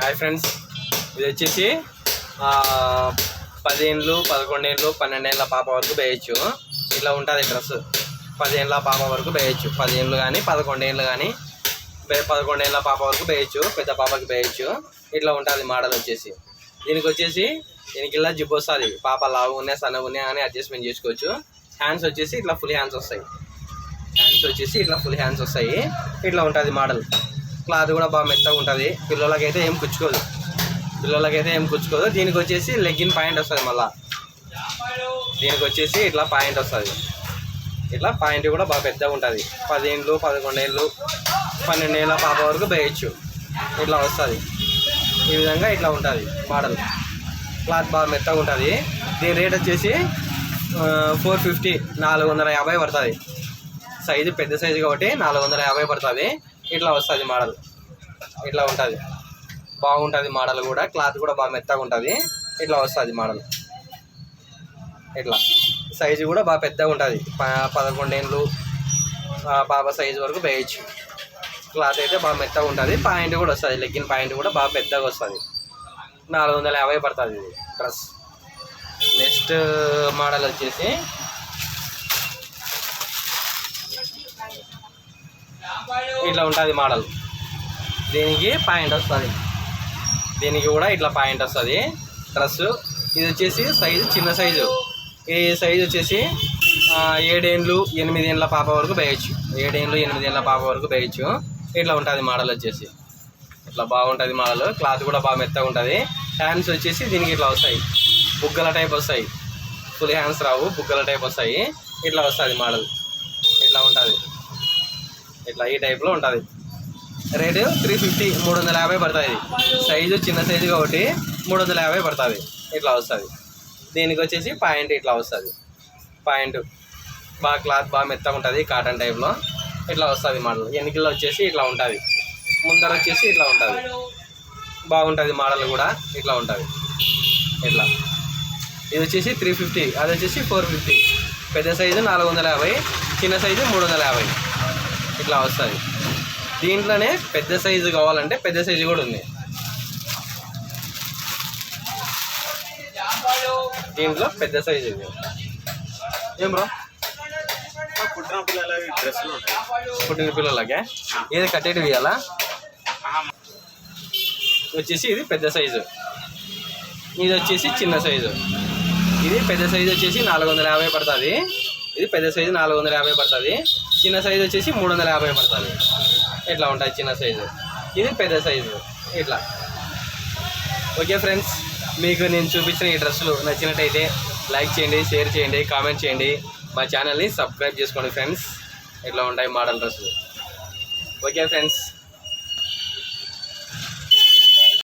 Hi friends. ఇది వచ్చేసి పదిహేనులు పదకొండేళ్ళు పన్నెండేళ్ళ పాప వరకు వేయచ్చు. ఇట్లా ఉంటుంది డ్రెస్. పదిహేనుల పాప వరకు వేయచ్చు. పదిహేనులు కానీ పదకొండేళ్ళు కానీ పదకొండేళ్ళ పాప వరకు వేయచ్చు. పెద్ద పాపకి వేయచ్చు. ఇట్లా ఉంటుంది మోడల్ వచ్చేసి. దీనికి వచ్చేసి దీనికి ఇలా జిప్ వస్తుంది. పాప లావు ఉన్నాయి సన్నగా ఉన్నాయి అని అడ్జస్ట్మెంట్ చేసుకోవచ్చు. హ్యాండ్స్ వచ్చేసి ఇట్లా ఫుల్ హ్యాండ్స్ వస్తాయి. హ్యాండ్స్ వచ్చేసి ఇట్లా ఫుల్ హ్యాండ్స్ వస్తాయి. ఇట్లా ఉంటుంది మోడల్. క్లాత్ కూడా బాగా మెత్తగా ఉంటుంది. పిల్లలకైతే ఏం కుచ్చుకోదు. పిల్లలకైతే ఏం కుచ్చుకోదు. దీనికి వచ్చేసి లెగ్గిన్ పాయింట్ వస్తుంది మళ్ళా. దీనికి వచ్చేసి ఇట్లా పాయింట్ వస్తుంది. ఇట్లా పాయింట్ కూడా బాగా పెద్దగా ఉంటుంది. పదిహేళ్ళు పదకొండేళ్ళు పన్నెండేళ్ళ పాప వరకు వేయచ్చు ఇట్లా వస్తుంది. ఈ విధంగా ఇట్లా ఉంటుంది మోడల్. క్లాత్ బాగా మెత్తగా ఉంటుంది. దీని రేట్ వచ్చేసి ఫోర్ ఫిఫ్టీ నాలుగు వందల యాభై పడుతుంది. సైజు పెద్ద సైజు కాబట్టి నాలుగు వందల యాభై పడుతుంది. ఇట్లా వస్తుంది మోడల్. ఇట్లా ఉంటుంది. బాగుంటుంది మోడల్ కూడా. క్లాత్ కూడా బాగా మెత్తగా ఉంటుంది. ఇట్లా వస్తుంది మోడల్. ఇట్లా. సైజు కూడా బాగా పెద్దగా ఉంటుంది. ప- పదకొండేళ్ళు బాబా సైజు వరకు వేయచ్చు. క్లాత్ అయితే బాగా మెత్తగా ఉంటుంది. పాయింట్ కూడా వస్తుంది. లెగ్గిన్ పాయింట్ కూడా బాగా పెద్దగా వస్తుంది. నాలుగు వందల యాభై పడుతుంది ఇది డ్రెస్. నెక్స్ట్ మోడల్ వచ్చేసి ఇట్లా ఉంటుంది మోడల్. దీనికి పాయింట్ వస్తుంది. దీనికి కూడా ఇట్లా పాయింట్ వస్తుంది. డ్రెస్ ఇది వచ్చేసి సైజు చిన్న సైజు ఈ సైజు వచ్చేసి ఆ, ఏడేండ్లు ఎనిమిదేండ్ల పాప వరకు వేయచ్చు. ఏడేండ్లు ఎనిమిదేండ్ల పాప వరకు వేయచ్చు. ఇట్లా ఉంటుంది మోడల్ వచ్చేసి. ఇట్లా బాగుంటుంది మోడల్. క్లాత్ కూడా బాగా మెత్తగా ఉంటుంది. హ్యాండ్స్ వచ్చేసి దీనికి ఇట్లా వస్తాయి. బుగ్గల టైప్ వస్తాయి. ఫుల్ హ్యాండ్స్ రావు. బుగ్గల టైప్ వస్తాయి. ఇట్లా వస్తుంది మోడల్. ఇట్లా ఉంటుంది. ఇట్లా ఈ టైప్లో ఉంటుంది. రేటు త్రీ ఫిఫ్టీ మూడు వందల యాభై పడుతుంది. సైజు చిన్న సైజు కాబట్టి మూడు వందల యాభై పడుతుంది. ఇట్లా వస్తుంది. దీనికి వచ్చేసి పాయింట్ ఇట్లా వస్తుంది. పాయింట్ బాగా క్లాత్ బాగా మెత్తగా ఉంటుంది కాటన్ టైప్లో ఇట్లా వస్తుంది మోడల్ ఎన్నికల్లో వచ్చేసి ఇట్లా ఉంటుంది. ముందర వచ్చేసి ఇట్లా ఉంటుంది. బాగుంటుంది మోడల్ కూడా ఇట్లా ఉంటుంది. ఇట్లా. ఇది వచ్చేసి త్రీ ఫిఫ్టీ అది వచ్చేసి ఫోర్ ఫిఫ్టీ పెద్ద సైజు నాలుగు వందల యాభై చిన్న సైజు మూడు వందల యాభై. ఇట్లా వస్తుంది. దీంట్లోనే పెద్ద సైజు కావాలంటే పెద్ద సైజు కూడా ఉంది. దీంట్లో పెద్ద సైజు ఇది ఏం బ్రో పుట్టిన పిల్లల డ్రెస్సులు పుట్టిన పిల్లలకే? ఏది కట్టేటి ఇవ్వాలా వచ్చేసి ఇది పెద్ద సైజు. ఇది వచ్చేసి చిన్న సైజు. ఇది పెద్ద సైజు వచ్చేసి నాలుగు వందల యాభై పడుతుంది. ఇది పెద్ద సైజు నాలుగు వందల యాభై పడుతుంది. చిన్న సైజు వచ్చేసి మూడు వందల యాభై పడుతుంది. ఇట్లా ఉంటుంది చిన్న సైజు? ఇది పెద్ద సైజు. ఇట్లా. ఓకే ఫ్రెండ్స్ మీకు నేను చూపించిన ఈ డ్రెస్సులు నచ్చినట్టయితే లైక్ చేయండి షేర్ చేయండి కామెంట్ చేయండి. మా ఛానల్ని సబ్స్క్రైబ్ చేసుకోండి ఫ్రెండ్స్. ఇట్లా ఉంటాయి మోడల్ డ్రెస్సులు? Okay friends